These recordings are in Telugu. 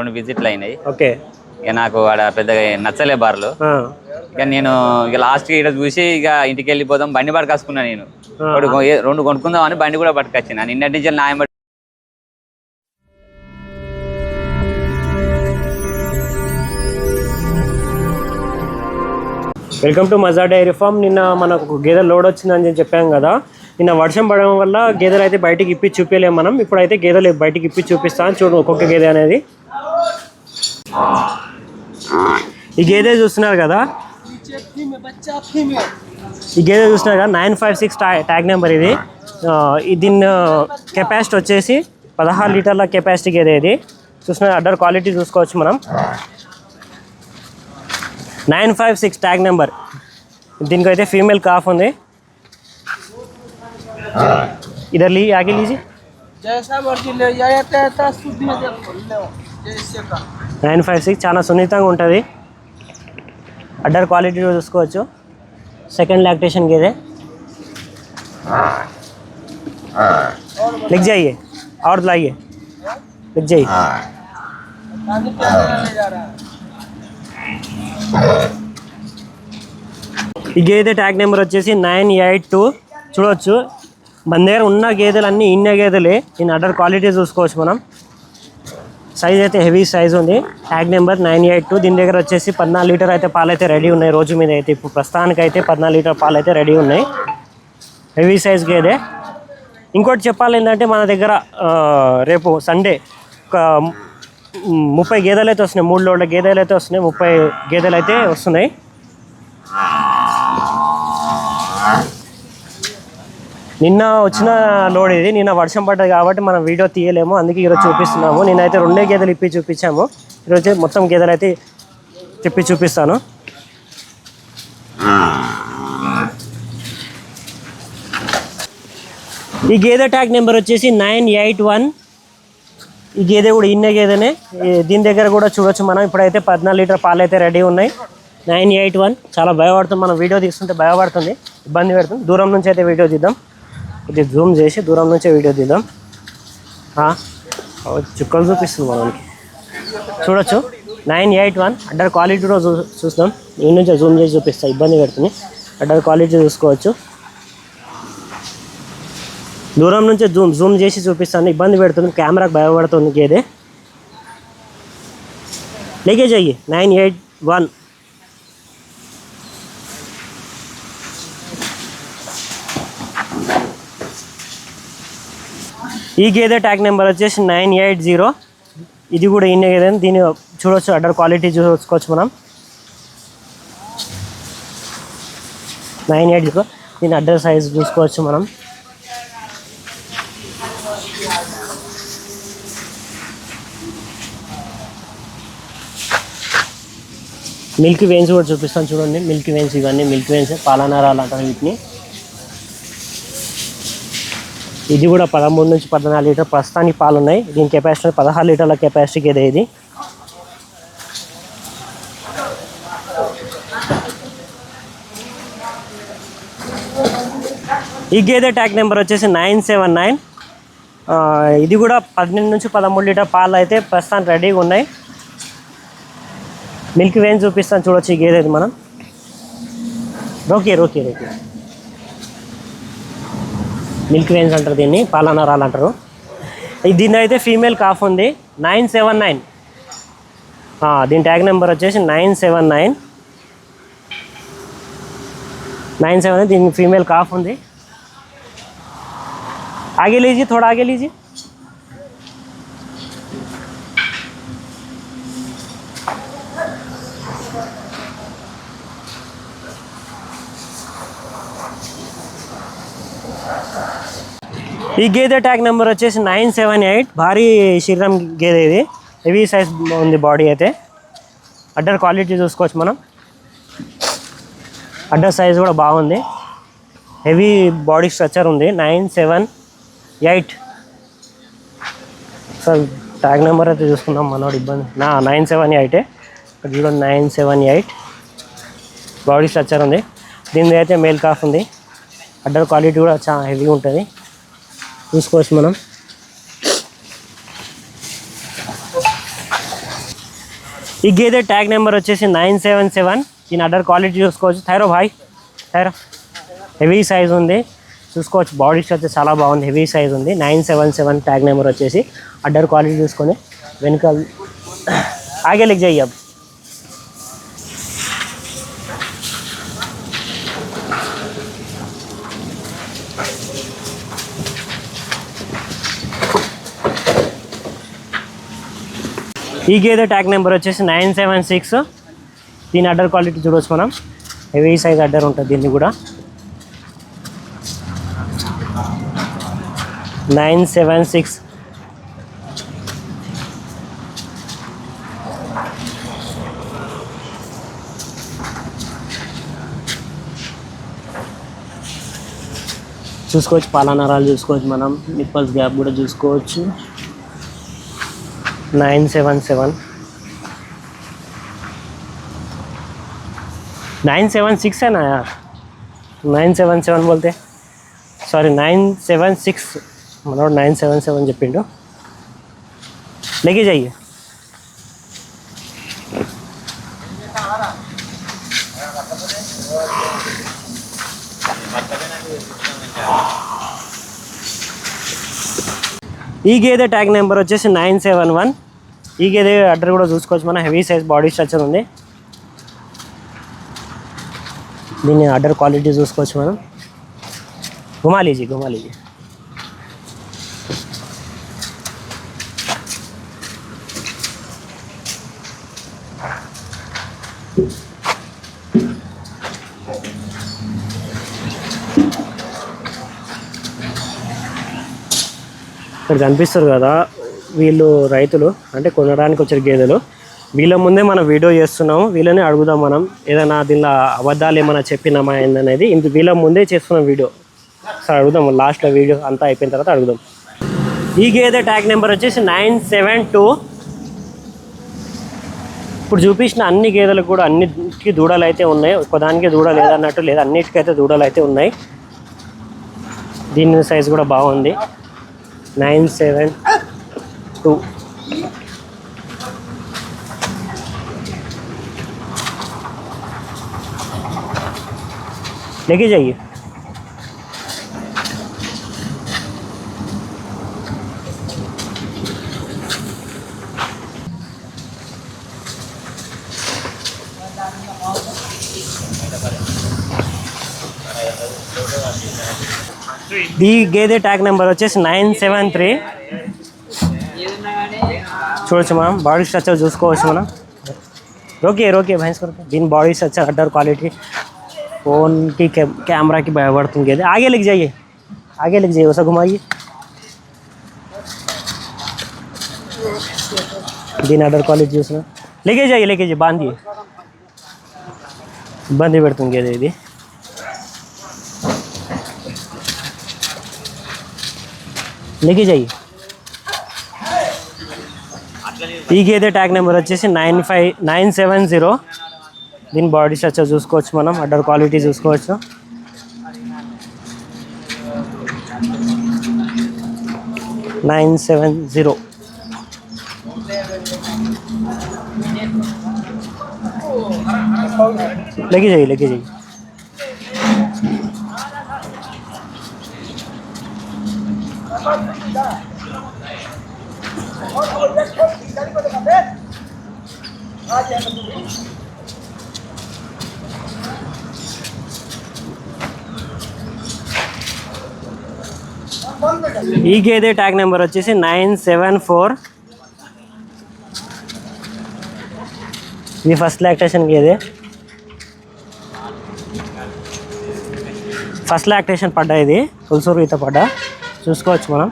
రెండు విజిట్లు అయినాయి. ఓకే. ఇక నాకు ఆడ పెద్దగా నచ్చలే బార్లు. ఇక నేను ఇక లాస్ట్ ఇక్కడ చూసి ఇక ఇంటికి వెళ్ళిపోదాం బండి పట్టుకొచ్చుకున్నా నేను. రెండు కొనుక్కుందాం అని బండి కూడా పట్టుకొచ్చిన. నిన్నటి నుంచి నాయం welcome to Maza dairy farm. నిన్న మనకు గేదె లోడ్ వచ్చిందని చెప్పి చెప్పాం కదా. నిన్న వర్షం పడడం వల్ల గేదెలు అయితే బయటికి ఇప్పి చూపించలేము మనం. ఇప్పుడైతే గేదెలు బయటికి ఇప్పి చూపిస్తాను. చూడు ఒక్కొక్క గేదె అనేది. ఈ గేదె చూస్తున్నారు కదా ఈ గేదె చూస్తున్నారు కదా nine five six tag number ఇది దీని కెపాసిటీ వచ్చేసి పదహారు లీటర్ల కెపాసిటీ గేదె ఇది చూస్తున్నారు అడ్డర్ క్వాలిటీ చూసుకోవచ్చు మనం nine five six tag number దీనికైతే ఫీమేల్ కాఫ్ ఉంది ఇదర్ లీ ఆగి లీజీ మర్జీ లే తా మే కా నైన్ ఫైవ్ సిక్స్ చాలా సున్నితంగా ఉంటుంది అడ్డర్ క్వాలిటీ చూసుకోవచ్చు సెకండ్ లాక్టేషన్ గేదే लिख जाइए और लाइए लिख जाइए पानी क्या ले जा रहा है ఈ గేదె ట్యాగ్ నెంబర్ వచ్చేసి నైన్ ఎయిట్ టూ చూడవచ్చు మన దగ్గర ఉన్న గేదెలు అన్నీ ఇన్న గేదెలే దీని అడ్డర్ క్వాలిటీ చూసుకోవచ్చు మనం సైజ్ అయితే హెవీ సైజ్ ఉంది. Tag number nine eight two దీని దగ్గర వచ్చేసి పద్నాలుగు లీటర్ అయితే పాలు అయితే రెడీ ఉన్నాయి. రోజు మీద అయితే ఇప్పుడు ప్రస్తుతానికి అయితే పద్నాలుగు లీటర్ పాలు అయితే రెడీ ఉన్నాయి హెవీ సైజ్ గేదే ఇంకోటి చెప్పాలి ఏంటంటే మన దగ్గర రేపు సండే ఒక ముప్పై గేదెలు అయితే వస్తున్నాయి. మూడు లోడ్ల గేదెలు అయితే వస్తున్నాయి. ముప్పై గేదెలు అయితే వస్తున్నాయి. నిన్న వచ్చిన లోడ్ ఇది. నిన్న వర్షం పడ్డది కాబట్టి మనం వీడియో తీయలేము. అందుకే ఈరోజు చూపిస్తున్నాము. నేనైతే రెండే గేదెలు ఇప్పి చూపించాము. ఈరోజు మొత్తం గేదెలు అయితే తిప్పి చూపిస్తాను. ఈ గేదె ట్యాగ్ నెంబర్ వచ్చేసి నైన్ ఎయిట్ వన్. ఈ గేదె కూడా ఇన్న గేదెనే. దీని దగ్గర కూడా చూడొచ్చు మనం. ఇప్పుడైతే పద్నాలుగు లీటర్ పాలు అయితే రెడీ ఉన్నాయి. Nine eight one. చాలా భయపడుతుంది. మనం వీడియో తీసుకుంటే భయపడుతుంది. ఇబ్బంది పెడుతుంది. దూరం నుంచి అయితే వీడియో తీద్దాం. కొద్దిగా జూమ్ చేసి దూరం నుంచే వీడియో తీద్దాం. చుక్కలు చూపిస్తుంది మనకి. చూడొచ్చు. Nine eight one udder quality కూడా చూ చూస్తాం. ఈ నుంచి జూమ్ చేసి చూపిస్తా ఇబ్బంది పెడుతుంది. అడ్డర్ క్వాలిటీ చూసుకోవచ్చు. దూరం నుంచి జూమ్ జూమ్ చేసి చూపిస్తాను. ఇబ్బంది పెడుతుంది. కెమెరాకు భయపడుతుంది గేదే. లీకేజ్ అయ్యి నైన్ ఎయిట్ వన్. ఈ గేదె ట్యాగ్ నెంబర్ వచ్చేసి నైన్ ఎయిట్ జీరో ఇది కూడా ఇన్న గేదె దీన్ని చూడొచ్చు అడ్డర్ క్వాలిటీ చూసుకోవచ్చు మనం. నైన్ ఎయిట్ జీరో దీని అడ్డర్ సైజ్ చూసుకోవచ్చు మనం. మిల్క్ వెయిన్స్ కూడా చూపిస్తాను చూడండి. మిల్క్ వెయిన్స్ ఇవన్నీ మిల్క్ వెయిన్స్ పాలనారాలు అంటారు వీటిని. ఇది కూడా పదమూడు నుంచి పద్నాలుగు లీటర్ ప్రస్తుతానికి పాలు ఉన్నాయి దీని కెపాసిటీ పదహారు లీటర్ల కెపాసిటీకి ఇదే ఇది. ఈ గేదె ట్యాగ్ నెంబర్ వచ్చేసి నైన్ సెవెన్ నైన్. ఇది కూడా పన్నెండు నుంచి పదమూడు లీటర్ పాలు అయితే ప్రస్తుతానికి రెడీగా ఉన్నాయి. మిల్క్ వేన్ చూపిస్తాను చూడొచ్చు ఈ గేదె ఇది మనం. రోకే రోకే రోకే. మిల్క్ వేన్స్ అంటారు దీన్ని పాలనరాలు అంటారు ఇది దీని అయితే ఫీమేల్ కాఫ్ ఉంది నైన్ సెవెన్ నైన్ దీని ట్యాగ్ నెంబర్ వచ్చేసి nine seven nine nine seven దీని ఫీమేల్ కాఫ్ ఉంది आगे लीजिए थोड़ा आगे लीजिए ఈ గేదె ట్యాగ్ నెంబర్ వచ్చేసి నైన్ సెవెన్ ఎయిట్. భారీ శరీరం గేదె ఇది. హెవీ సైజ్ ఉంది బాడీ అయితే. అడ్డర్ క్వాలిటీ చూసుకోవచ్చు మనం. అడ్డర్ సైజ్ కూడా బాగుంది. హెవీ బాడీ స్ట్రక్చర్ ఉంది. Nine seven eight. Sir tag number అయితే చూసుకుందాం. మనోడు ఇబ్బంది. నా నైన్ సెవెన్ ఎయిటే. ఇక్కడ చూడండి nine seven eight. Body structure ఉంది. దీని అయితే మేల్ కాఫ్ ఉంది. అడ్డర్ క్వాలిటీ కూడా చాలా హెవీగా ఉంటుంది. చూసుకోవచ్చు మనం. ఈ గేదె ట్యాగ్ నెంబర్ వచ్చేసి నైన్ సెవెన్ సెవెన్. దీని అడ్డర్ క్వాలిటీ చూసుకోవచ్చు. థైరో భాయ్ థైరో హెవీ సైజ్ ఉంది. చూసుకోవచ్చు. బాడీ స్ట్రక్చర్ చాలా బాగుంది. హెవీ సైజ్ ఉంది. Nine seven seven tag number వచ్చేసి. అడ్డర్ క్వాలిటీ చూసుకొని వెనుక ఆగే లెగ్ చెయ్యి ఈ గేదె ట్యాగ్ నెంబర్ వచ్చేసి నైన్ సెవెన్ సిక్స్. దీని అడ్డర్ క్వాలిటీ చూడవచ్చు మనం. హెవీ సైజ్ అడ్డర్ ఉంటుంది దీన్ని కూడా. Nine seven six. చూసుకోవచ్చు పాలనరాలు చూసుకోవచ్చు మనం. నిప్పల్స్ గ్యాప్ కూడా చూసుకోవచ్చు. Nine seven seven. Nine seven six है ना यार? नाइन सेवन सेवन बोलते सॉरी नाइन सेवन सिक्स मतलब नाइन सेवन सेवन जब पिंडो। लेके जाइए। Oh. ఈ గేదె ట్యాగ్ నెంబర్ వచ్చేసి నైన్ సెవెన్ వన్ ఈ గేదె అడ్డర్ కూడా చూసుకోవచ్చు మన హెవీ సైజ్ బాడీ స్ట్రక్చర్ ఉంది దీన్ని అడ్డర్ క్వాలిటీ చూసుకోవచ్చు మనం घुमा लीजिए घुमा लीजिए ఇక్కడ కనిపిస్తారు కదా వీళ్ళు రైతులు అంటే కొనడానికి వచ్చిన గేదెలు. వీళ్ళ ముందే మనం వీడియో చేస్తున్నాము వీళ్ళనే అడుగుదాం మనం. ఏదైనా దీనిలో అబద్ధాలు ఏమైనా చెప్పినామా ఏందనేది. ఇంత వీళ్ళ ముందే చేస్తున్నాం వీడియో. సార్ అడుగుదాం లాస్ట్లో వీడియో అంతా అయిపోయిన తర్వాత అడుగుదాం. ఈ గేదె ట్యాగ్ నెంబర్ వచ్చేసి నైన్ సెవెన్ టూ. ఇప్పుడు చూపించిన అన్ని గేదెలకు కూడా అన్నిటికీ దూడలు అయితే ఉన్నాయి. ఒకదానికి దూడ లేదన్నట్టు లేదు అన్నిటికైతే దూడలు అయితే ఉన్నాయి. దీని సైజ్ కూడా బాగుంది. Nine seven two. लेके जाइए। ఈ గేదె ట్యాగ్ నెంబర్ వచ్చేసి నైన్ సెవెన్ త్రీ చూడొచ్చు మనం బాడీ స్ట్రక్చర్ చూసుకోవచ్చు మనం రోకే రోకే భైన్స్ కొరకు దీని body structure udder quality phone की कैमरा की बर्तन गए आगे लिख जाइए आगे लिख जाइए उसे घुमाइए दिन आर्डर क्वालिटी उसने लेके जाइए लेके जाइए बांधिए बंदी बर्तन गए दीदी లేకే जाइए ఈ గేదె ట్యాగ్ నెంబర్ వచ్చేసి nine five nine seven zero దీని బాడీ స్ట్రక్చర్ చూసుకోవచ్చు మనం అడ్డర్ క్వాలిటీ చూసుకోవచ్చు నైన్ సెవెన్ జీరో लेके जाइए लेके जाइए ఈ గేదె ట్యాగ్ నెంబర్ వచ్చేసి నైన్ సెవెన్ ఫోర్ ఇది ఫస్ట్ లాక్టేషన్ గేదె ఫస్ట్ లాక్టేషన్ పడ్డా ఇది పులుసూరు ఈత పడ్డా చూసుకోవచ్చు మనం.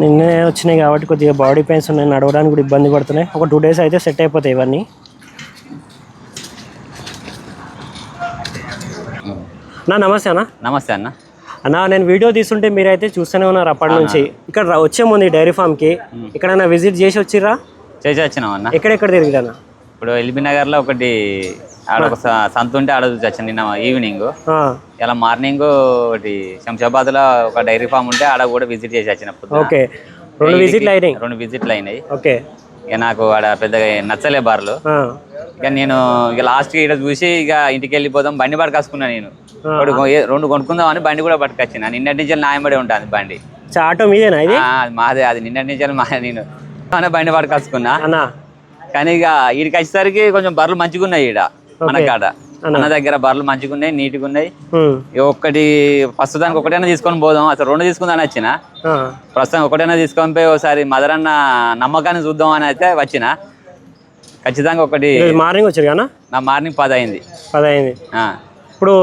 నిన్నే వచ్చినాయి కాబట్టి కొద్దిగా బాడీ పెయిన్స్ ఉన్నాయి నడవడానికి కూడా ఇబ్బంది పడుతున్నాయి. ఒక టూ డేస్ అయితే సెట్ అయిపోతాయి ఇవన్నీ. నా నమస్తే అన్న. నమస్తే అన్న. అన్న నేను వీడియో తీస్తుంటే మీరైతే చూస్తూనే ఉన్నారు అప్పటి నుంచి. ఇక్కడ వచ్చే ముందు ఈ డైరీ ఫామ్కి ఎక్కడైనా విజిట్ చేసి వచ్చిర్రా? చేసి వచ్చినాం అన్న ఎక్కడెక్కడ తిరిగిరానా ఇప్పుడు ఎల్బీ నగర్లో ఒకటి ఆడ ఒక సంత ఉంటే ఆడ చూసి వచ్చాను నిన్న ఈవినింగ్. ఇలా మార్నింగ్ ఒకటి శంషాబాద్లో ఒక డైరీ ఫామ్ ఉంటే ఆడ కూడా విజిట్ చేసి వచ్చిన. ఓకే. రెండు విజిట్లు అయినాయి. రెండు విజిట్లు అయినాయి. ఓకే. ఇక నాకు ఆడ పెద్దగా నచ్చలే బార్లు. ఇక నేను ఇక లాస్ట్ ఇక్కడ చూసి ఇక ఇంటికి వెళ్ళిపోదాం బండి పట్టుకొచ్చుకున్నా నేను. రెండు కొనుక్కుందాం అని బండి కూడా పట్టుకొచ్చిన. నిన్నటి నుంచి నాయబడి ఉంటుంది బండి. ఆటో మీదేనా మాదే అది నిన్నటి నుంచి మా నేను. అనే బండి పట్టుకొచ్చుకున్నా అన్నా. కానీ ఇక ఈడికి వచ్చేసరికి కొంచెం బర్రెలు మంచిగా ఉన్నాయి ఈడ మన కాడ. అన్న. దగ్గర బర్రెలు మంచిగా ఉన్నాయి నీట్గా ఉన్నాయి ఒక్కటి ప్రస్తుతానికి ఒకటైనా తీసుకొని పోదాం. అసలు రెండు తీసుకుందాని వచ్చిన. ప్రస్తుతం ఒకటైనా తీసుకొని పోయి ఒకసారి మదర్ అన్న నమ్మకాన్ని చూద్దాం అని అయితే వచ్చిన. ఖచ్చితంగా ఒకటి మార్నింగ్ వచ్చారు నా మార్నింగ్ పది అయింది పదైంది. ఆ. ఇప్పుడు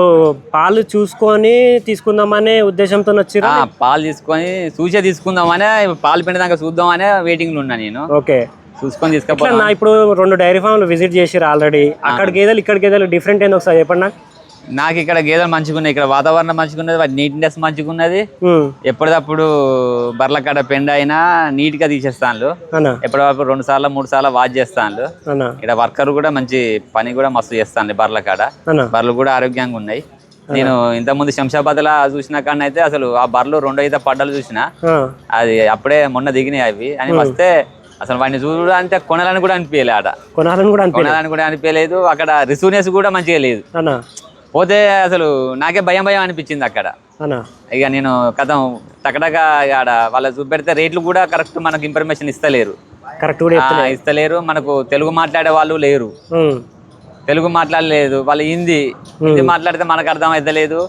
పాలు చూసుకొని తీసుకుందామనే ఉద్దేశంతో వచ్చిరా? పాలు తీసుకొని చూసే తీసుకుందామనే పాలు పిండిదాకా చూద్దామనే వెయిటింగ్లో ఉన్నా నేను. ఓకే. చూసుకొని ఇట్లా తీసుకపోతా నా ఇప్పుడు రెండు డైరీ ఫామ్లు విజిట్ చేసిరు ఆల్రెడీ. అక్కడ గేదెలు ఇక్కడ గేదెలు డిఫరెంట్ ఏంది ఒకసారి చెప్పండి నాకు ఇక్కడ గేదెలు మంచిగా ఉన్నాయి ఇక్కడ వాతావరణం మంచిగా ఉన్నది వాటి నీట్నెస్ మంచిగా ఉన్నది. ఎప్పటికప్పుడు బర్ల కాడ పెండ అయినా నీట్గా తీసేస్తాను అన్నా. ఎప్పటికప్పుడు రెండు సార్లు మూడు సార్లు వాచ్ చేస్తాను ఇక్కడ వర్కర్ కూడా మంచి పని కూడా మస్తు చేస్తాను బర్ల కాడ. బర్రెలు కూడా ఆరోగ్యంగా ఉన్నాయి. నేను ఇంతకుముందు శంషాబాద్లో చూసిన కాడ అయితే అసలు ఆ బర్రెలు రెండు అయితే పడ్డలు చూసిన. అది అప్పుడే మొన్న దిగినాయి అవి. అని వస్తే అసలు వాడిని చూడాలంటే కొనాలని కూడా అనిపించలే ఆడ. కొనాలని కూడా అనిపించలేదు కొనాలని కూడా అనిపించలేదు. అక్కడ రిసీవ్నెస్ కూడా మంచిగా లేదు. పోతే అసలు నాకే భయం భయం అనిపించింది అక్కడ. ఇక నేను కథం టకటక ఆడ వాళ్ళ చూపెడితే రేట్లు కూడా కరెక్ట్ మనకు ఇన్ఫర్మేషన్ ఇస్తలేరు. కరెక్ట్ కూడా ఇస్తలేరు. మనకు తెలుగు మాట్లాడే వాళ్ళు లేరు. తెలుగు మాట్లాడలేదు. వాళ్ళు హిందీ. హిందీ మాట్లాడితే మనకు అర్థం అవుతలేదు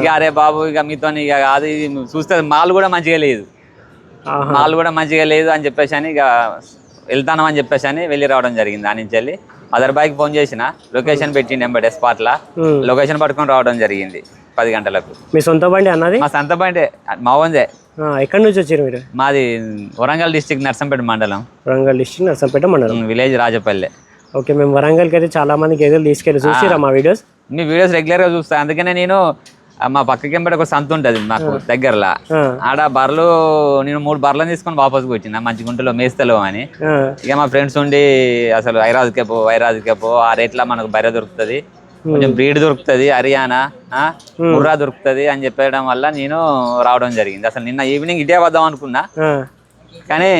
ఇక అరే బాబు ఇక మీతో ఇక అది చూస్తే మాల్ కూడా మంచిగా లేదు. మాల్ కూడా మంచిగా లేదు అని చెప్పేసి అని ఇక వెళ్తాను అని చెప్పేసి అని వెళ్ళి రావడం జరిగింది. ఆ నుంచి వెళ్ళి మదర్ బాయ్కి ఫోన్ చేసిన లొకేషన్ పెట్టిండి ఎంబడే స్పాట్లా. లొకేషన్ పట్టుకొని రావడం జరిగింది పది గంటలకు. మీ సొంత బండి అన్నది? మా సంత బండే మా ఓన్దే. ఆ, ఎక్కడి నుంచి వచ్చారు మీరు? మాది వరంగల్ డిస్టిక్ నర్సంపేట మండలం. వరంగల్ డిస్ట్రిక్ట్ నర్సంపేట మండలం. విలేజ్ రాజపల్లె. ఓకే మేము వరంగల్కి అయితే చాలా మంది గేదెలు తీసుకెళ్ళి చూసిరా మా వీడియోస్ మీ వీడియోస్ రెగ్యులర్గా చూస్తా. అందుకనే నేను మా పక్కకి ఎంబడి ఒక సంత ఉంటుంది మాకు దగ్గరలో. ఆడ బర్రెలు నేను మూడు బర్రెలను తీసుకొని వాపస్ వచ్చిన మంచి గుంటలో మేస్తలో అని. ఇక మా ఫ్రెండ్స్ ఉండి అసలు హైరాజ్కే పో వైరాజ్కే పో ఆ రేట్లో మనకు బర్రె దొరుకుతుంది. కొంచెం బ్రీడ్ దొరుకుతుంది హర్యానా ఆ, ముర్రా దొరుకుతుంది అని చెప్పడం వల్ల నేను రావడం జరిగింది. అసలు నిన్న ఈవినింగ్ ఇటే వద్దాం అనుకున్నా. కానీ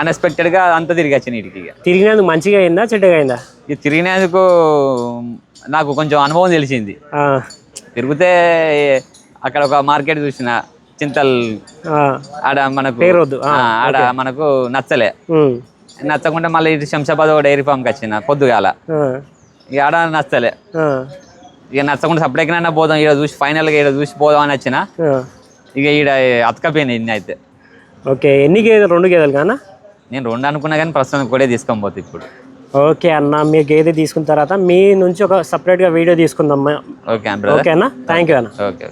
అన్ఎక్స్పెక్టెడ్గా అంతా తిరిగి వచ్చిన ఇంటికి తిరిగినందుకు మంచిగా అయిందా చెడ్డగా అయిందా? ఇది తిరిగినందుకు నాకు కొంచెం అనుభవం తెలిసింది. తిరిగితే అక్కడ ఒక మార్కెట్ చూసిన చింతల్ ఆడ మనకు ఆడ మనకు నచ్చలే. నచ్చకుండా మళ్ళీ ఇటు శంషాబాద్ ఒక డైరీ ఫామ్కి వచ్చిన పొద్దుగాల. ఇక ఆడ నచ్చలే. ఇక నచ్చకుండా సపరేట్గా పోదాం ఈడ చూసి ఫైనల్గా ఈడ చూసి పోదాం అని వచ్చిన. ఇక ఈడ అతకపోయింది ఇన్ని అయితే. ఓకే ఎన్ని గేదెలు రెండు గేదెలు కానా? నేను రెండు అనుకున్నా కానీ ప్రస్తుతం కూడా తీసుకొని పోతే ఇప్పుడు. ఓకే అన్న మీ గేదె తీసుకున్న తర్వాత మీ నుంచి ఒక సపరేట్గా వీడియో తీసుకుందాం. ఓకే అన్న థ్యాంక్ యూ అన్న? ఓకే.